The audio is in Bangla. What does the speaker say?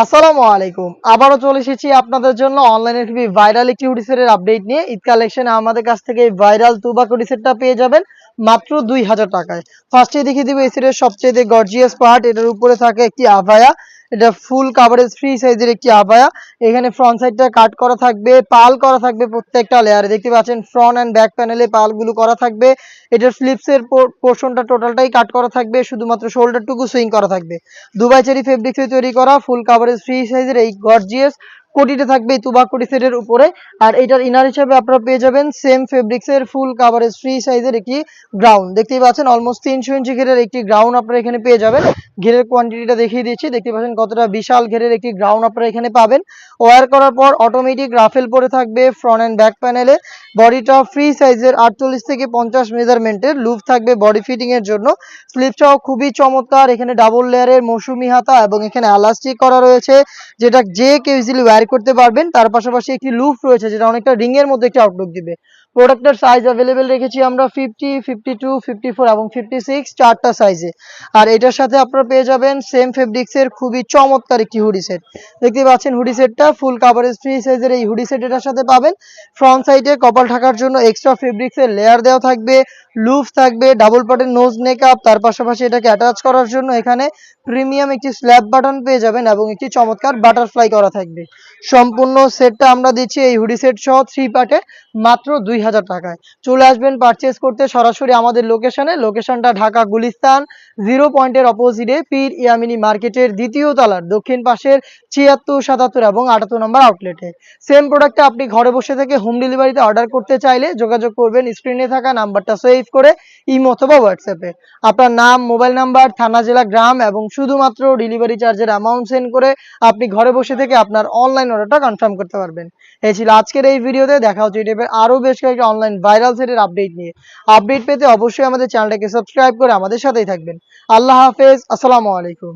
আসসালামু আলাইকুম। আবারও চলে এসেছি আপনাদের জন্য অনলাইনে খুবই ভাইরাল একটি হুডিসেটের আপডেট নিয়ে। ঈদ কালেকশনে আমাদের কাছ থেকে ভাইরাল তুবাক হুডিসেটটা পেয়ে যাবেন মাত্র দুই হাজার টাকায়। ফার্স্টে দেখিয়ে দিব এই সেটের সবচেয়ে গর্জিয়াস পার্ট এটার উপরে থাকে একটি আভায়া। এটা ফুল কাভারেজ ফ্রি সাইজের একটি আবায়া। এখানে ফ্রন্ট সাইডটা কাট করা থাকবে, পাল করা থাকবে প্রত্যেকটা লেয়ারে দেখতে পাচ্ছেন ফ্রন্ট অ্যান্ড ব্যাক প্যানেলে পালগুলো করা থাকবে। এটার স্লিপসের পোর্শনটা টোটালটাই কাট করা থাকবে, শুধুমাত্র শোল্ডারটুকু সুইং করা থাকবে। দুবাই চেরি ফেব্রিক্সে তৈরি করা ফুল কাভারেজ ফ্রি সাইজের এই গর্জিয়াস কোটিটা থাকবে এই তুবা কোটি সেটের উপরে। আর এটার ইনার হিসাবে আপনারা পেয়ে যাবেন সেম ফেব্রিক্সের ফুল কাভারেজ ফ্রি সাইজের একটি গ্রাউন্ড দেখতেই পাচ্ছেন অলমোস্ট তিনশো ইঞ্চি ঘেরের একটি গ্রাউন্ড আপনারা এখানে পেয়ে যাবেন। ঘেরের কোয়ান্টিটিটা দেখিয়ে দিচ্ছি। দেখতে পাচ্ছেন কতটা বিশাল ঘেরের একটি গ্রাউন্ড আপনারা এখানে পাবেন। ওয়ার করার পর অটোমেটিক রাফেল পরে থাকবে ফ্রন্ট অ্যান্ড ব্যাক প্যানেলে বডিটা ফ্রি সাইজের আটচল্লিশ থেকে পঞ্চাশ মেজারমেন্টের লুপ থাকবে বডি ফিটিং এর জন্য। স্লিপটাও খুবই চমৎকার। এখানে ডাবল লেয়ারের মৌসুমি হাতা এবং এখানে এলাস্টিক করা রয়েছে। যেটা যে কেউ ইজিলি ওয়্যার করতে পারবেন। তার পাশাপাশি একটি লুফ রয়েছে, যেটা অনেকটা রিং এর মধ্যে একটি আউটলুক দিবে। প্রোডাক্টের সাইজ অ্যাভেলেবেল রেখেছি আমরা fifty fifty two fifty four এবং ফিফটি সিক্স চারটা সাইজে আর এটার সাথে আপনারা পেয়ে যাবেন সেম ফেব্রিক্সের খুবই চমৎকার একটি হুডি সেট দেখতে পাচ্ছেন হুডি সেটটা ফুল কাভারেজ ফ্রি সাইজের এই হুডি সেট এটার সাথে পাবেন। ফ্রন্ট সাইডে কপাল ঢাকার জন্য এক্সট্রা ফেব্রিক্সের লেয়ার দেওয়া থাকবে লুফ থাকবে ডাবল পার্টের নোজ নেকআপ তার পাশাপাশি এটাকে অ্যাটাচ করার জন্য এখানে প্রিমিয়াম একটি স্ল্যাব বাটন পেয়ে যাবেন এবং একটি চমৎকার বাটারফ্লাই করা থাকবে। সম্পূর্ণ সেটটা আমরা দিচ্ছি এই হুডি সেট সহ থ্রি পার্টে মাত্র দুই হাজার টাকায়। চলে আসবেন পারচেস করতে সরাসরি আমাদের লোকেশনে লোকেশনটা ঢাকা গুলিস্তান জিরো পয়েন্টের অপোজিটে পীর ইয়ামিনী মার্কেটের দ্বিতীয় তলার দক্ষিণ পাশের ছিয়াত্তর, সাতাত্তর এবং আটাত্তর নম্বর আউটলেটে সেম প্রোডাক্টটা আপনি ঘরে বসে থেকে হোম ডেলিভারিতে অর্ডার করতে চাইলে যোগাযোগ করবেন স্ক্রিনে থাকা নাম্বারটা সেভ করে ইমো অথবা হোয়াটসঅ্যাপে আপনার নাম মোবাইল নাম্বার থানা, জেলা, গ্রাম এবং শুধুমাত্র ডেলিভারি চার্জের অ্যামাউন্ট সেন্ড করে আপনি ঘরে বসে থেকে আপনার অনলাইন অর্ডারটা কনফার্ম করতে পারবেন। এই ছিল আজকের এই ভিডিওতে দেখা হচ্ছে টাইপের আরও বেশ কয়েকটি অনলাইন ভাইরাল সেটের আপডেট নিয়ে। আপডেট পেতে অবশ্যই আমাদের চ্যানেলটাকে সাবস্ক্রাইব করে আমাদের সাথেই থাকবেন। আল্লাহ হাফেজ, আসসালামু আলাইকুম।